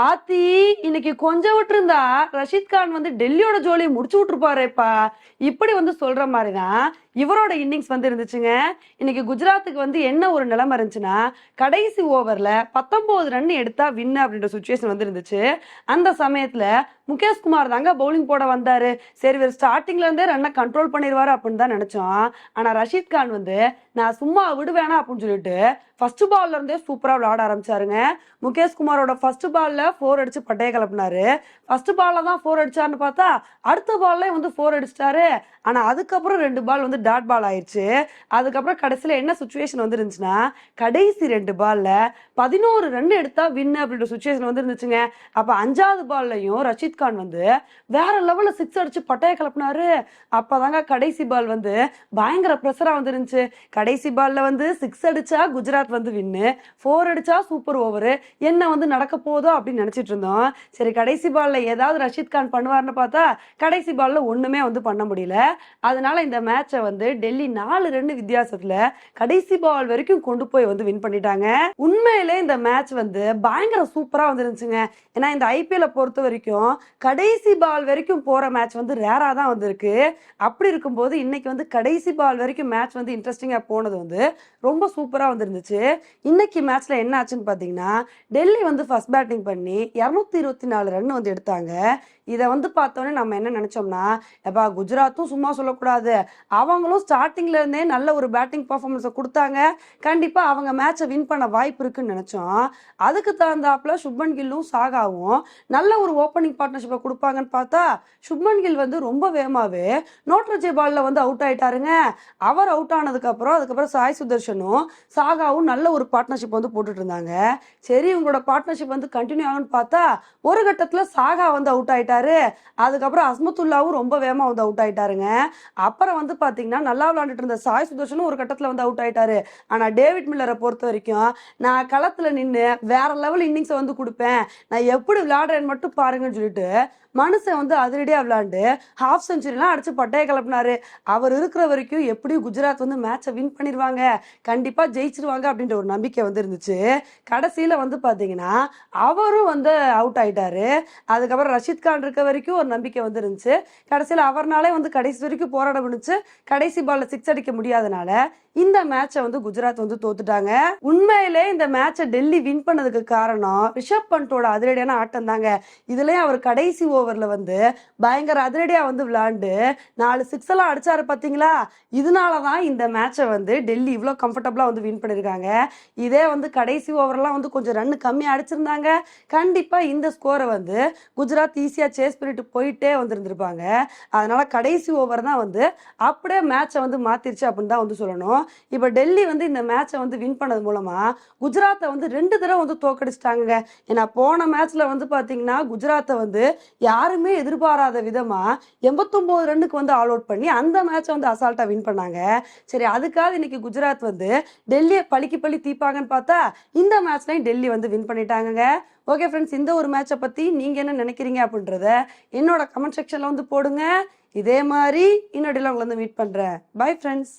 ஆத்தி இன்னைக்கு கொஞ்சம் விட்டுருந்தா ரஷீத் கான் வந்து டெல்லியோட ஜோலியை முடிச்சு விட்டுருப்பாருப்பா. இப்படி வந்து சொல்ற மாதிரி தான் இவரோட இன்னிங்ஸ் வந்து இருந்துச்சுங்க. இன்னைக்கு குஜராத்துக்கு வந்து என்ன ஒரு நிலைமை இருந்துச்சுன்னா கடைசி ஓவர்ல பத்தொன்பது ரன் எடுத்தா வின்னு அப்படின்ற சுச்சுவேஷன் வந்து இருந்துச்சு. அந்த சமயத்துல முகேஷ் குமார் தாங்க பவுலிங் போட வந்தாரு. சரி இவர் ஸ்டார்டிங்ல இருந்தே ரன்னை கண்ட்ரோல் பண்ணிடுவாரு அப்படின்னு தான் நினைச்சோம். ஆனா ரஷீத் கான் வந்து நான் சும்மா விடுவேனா? அப்படின்னு சொல்லிட்டு ஃபர்ஸ்ட் பால்ல இருந்தே சூப்பரா விளையாட ஆரம்பிச்சாருங்க. முகேஷ் குமாரோட ஃபர்ஸ்ட் பால்ல ஃபோர் அடிச்சு பட்டையை கிளப்பினாரு. ஃபர்ஸ்ட் பால்ல தான் ஃபோர் அடிச்சாருன்னு பார்த்தா அடுத்த பால்ல வந்து ஃபோர் அடிச்சிட்டாரு. ஆனா அதுக்கப்புறம் ரெண்டு பால் வந்து டாட் பால் ஆயிடுச்சு அதுக்கப்புறம் கடைசியில என்ன சுச்சுவேஷன் வந்து இருந்துச்சுன்னா கடைசி ரெண்டு பால்ல பதினோரு ரன் எடுத்தா வின்னு அப்படின்ற சுச்சுவேஷன் வந்து இருந்துச்சுங்க அப்ப அஞ்சாவது பால்லையும் ரஷீத் கான் வந்து வேற லெவல்ல சிக்ஸ் அடிச்சு பட்டைய கிளப்பினாரு. அப்பதாங்க கடைசி பால் வந்து பயங்கர ப்ரெஷரா வந்துருந்துச்சு. கடைசி பால்ல வந்து சிக்ஸ் அடிச்சா குஜராத் வந்து வின்னு ஃபோர் அடிச்சா சூப்பர் ஓவரு என்ன வந்து நடக்க போதோ அப்படின்னு நினைச்சிட்டு இருந்தோம். சரி கடைசி பால்ல ஏதாவது ரஷீத் கான் பண்ணுவார்னு பார்த்தா கடைசி பால்ல ஒண்ணுமே வந்து பண்ண முடியல. அதனால இந்த மேட்சை வந்து டெல்லி நாலு ரெண்டு வித்தியாசத்துல கடைசி பால் வரைக்கும் கொண்டு போய் வந்து வின் பண்ணிட்டாங்க. உண்மையிலே இந்த மேட்ச் வந்து பயங்கர சூப்பரா வந்துருந்துச்சுங்க. ஏன்னா இந்த ஐபிஎல்ல பொறுத்த வரைக்கும் கடைசி பால் வரைக்கும் போற மேட்ச் வந்து ரேரா தான் வந்திருக்கு. அப்படி இருக்கும்போது இன்னைக்கு வந்து கடைசி பால் வரைக்கும் மேட்ச் வந்து இன்ட்ரெஸ்டிங்காக போனது வந்து ரொம்ப சூப்பரா வந்துருந்துச்சு. இன்னைக்கு மேட்ச்ல என்ன ஆச்சுன்னு பாத்தீங்கன்னா டெல்லி வந்து ஃபர்ஸ்ட் பேட்டிங் பண்ணி இரநூத்தி இருபத்தி நாலு ரன் வந்து எடுத்தாங்க. இதை வந்து பார்த்தோன்னே நம்ம என்ன நினச்சோம்னா எப்பா குஜராத்தும் சும்மா சொல்லக்கூடாது. அவங்களும் ஸ்டார்டிங்ல இருந்தே நல்ல ஒரு பேட்டிங் பர்ஃபார்மன்ஸை கொடுத்தாங்க. கண்டிப்பாக அவங்க மேட்சை வின் பண்ண வாய்ப்பு இருக்குன்னு நினச்சோம். அதுக்கு தகுந்தாப்புல சுப்மன் கில்லும் சாகாவும் நல்ல ஒரு ஓப்பனிங் பார்ட்னர்ஷிப்பை கொடுப்பாங்கன்னு பார்த்தா சுப்மன் கில் வந்து ரொம்ப வேகமாகவே நோட்ரஜே பாலில் வந்து அவுட் ஆயிட்டாருங்க. அவர் அவுட் ஆனதுக்கப்புறம் அதுக்கப்புறம் சாய் சுதர்ஷனும் சாகாவும் நல்ல ஒரு பார்ட்னர்ஷிப் வந்து போட்டுட்டு இருந்தாங்க சரி இவங்களோட பார்ட்னர்ஷிப் வந்து கண்டினியூ ஆகும்னு பார்த்தா ஒரு கட்டத்தில் சாகா வந்து அவுட் ஆயிட்டாரு. அதுக்கப்புறம் அஸ்மத்துல்லாவும் ரொம்ப வேகமாக வந்து அவுட் ஆயிட்டாருங்க. அப்புறம் வந்து பாத்தீங்கன்னா நல்லா விளையாண்டுட்டு இருந்த சாய் சுதர்ஷனும் ஒரு கட்டத்தில் வந்து அவுட் ஆயிட்டாரு. ஆனா டேவிட் மில்லரை பொறுத்த வரைக்கும் நான் களத்துல நின்று வேற லெவல் இன்னிங்ஸை வந்து கொடுப்பேன். நான் எப்படி விளையாடுறேன்னு மட்டும் பாருங்கன்னு சொல்லிட்டு மனுஷன் வந்து அதிரடியா விளையாண்டு ஹாஃப் செஞ்சுரிலாம் அடிச்சு பட்டைய கிளப்பினாரு. அவர் இருக்கிற வரைக்கும் எப்படியும் குஜராத் வந்து மேட்சை வின் பண்ணிடுவாங்க கண்டிப்பா ஜெயிச்சிருவாங்க அப்படின்ற ஒரு நம்பிக்கை வந்து இருந்துச்சு. கடைசியில வந்து பாத்தீங்கன்னா அவரும் வந்து அவுட் ஆயிட்டாரு. அதுக்கப்புறம் ரஷித் கான் இருக்க வரைக்கும் ஒரு நம்பிக்கை வந்து இருந்துச்சு கடைசியில அவர்னாலே வந்து கடைசி வரைக்கும் போராட முடிஞ்சு கடைசி பால்ல சிக்ஸ் அடிக்க முடியாதனால இந்த மேட்சை வந்து குஜராத் வந்து தோத்துட்டாங்க. உண்மையிலே இந்த மேட்சை டெல்லி வின் பண்ணதுக்கு காரணம் ரிஷப் பண்டோட அதிரடியான ஆட்டம் தாங்க. இதுலயும் அவர் கடைசி ஓவர்ல வந்து பயங்கர அதிரடியா வந்து விளையாண்டு நாலு சிக்ஸ் எல்லாம் அடிச்சாரு பாத்தீங்களா? இதனாலதான் இந்த மேட்சை வந்து டெல்லி இவ்வளோ கம்ஃபர்டபுளா வந்து வின் பண்ணிருக்காங்க. இதே வந்து கடைசி ஓவர்லாம் வந்து கொஞ்சம் ரன் கம்மியா அடிச்சிருந்தாங்க. கண்டிப்பா இந்த ஸ்கோரை வந்து குஜராத் ஈஸியா சேஸ் பண்ணிட்டு போயிட்டே வந்திருந்திருப்பாங்க. அதனால கடைசி ஓவர் தான் வந்து அப்படியே மேட்சை வந்து மாத்திருச்சு அப்படின்னு தான் வந்து சொல்லணும். இப்போ டெல்லி வந்து இந்த மேட்சை வந்து வின் பண்ணது மூலமா குஜராத்தை வந்து ரெண்டு தடவை வந்து தோக்கடிச்சிட்டாங்க ஏன்னா போன மேட்ச்ல வந்து பாத்தீங்கன்னா குஜராத்தை வந்து யாருமே எதிர்பாராத விதமா எண்பத்தொன்பது ரன்னுக்கு வந்து ஆல் அவுட் பண்ணி அந்த மேட்சை வந்து அசால்ட்டா வின் பண்ணாங்க. சரி அதுக்காக இன்னைக்கு குஜராத் வந்து டெல்லியை பழிக்கு பழி தீப்பாங்கன்னு பார்த்தா இந்த மேட்ச்லையும் டெல்லி வந்து வின் பண்ணிட்டாங்கங்க. ஓகே ஃப்ரெண்ட்ஸ் இந்த ஒரு மேட்சை பத்தி நீங்க என்ன நினைக்கிறீங்க அப்படின்றத என்னோட கமெண்ட் செக்ஷன்ல வந்து போடுங்க. இதே மாதிரி இன்னொடையில உங்களை வந்து மீட் பண்றேன். Bye friends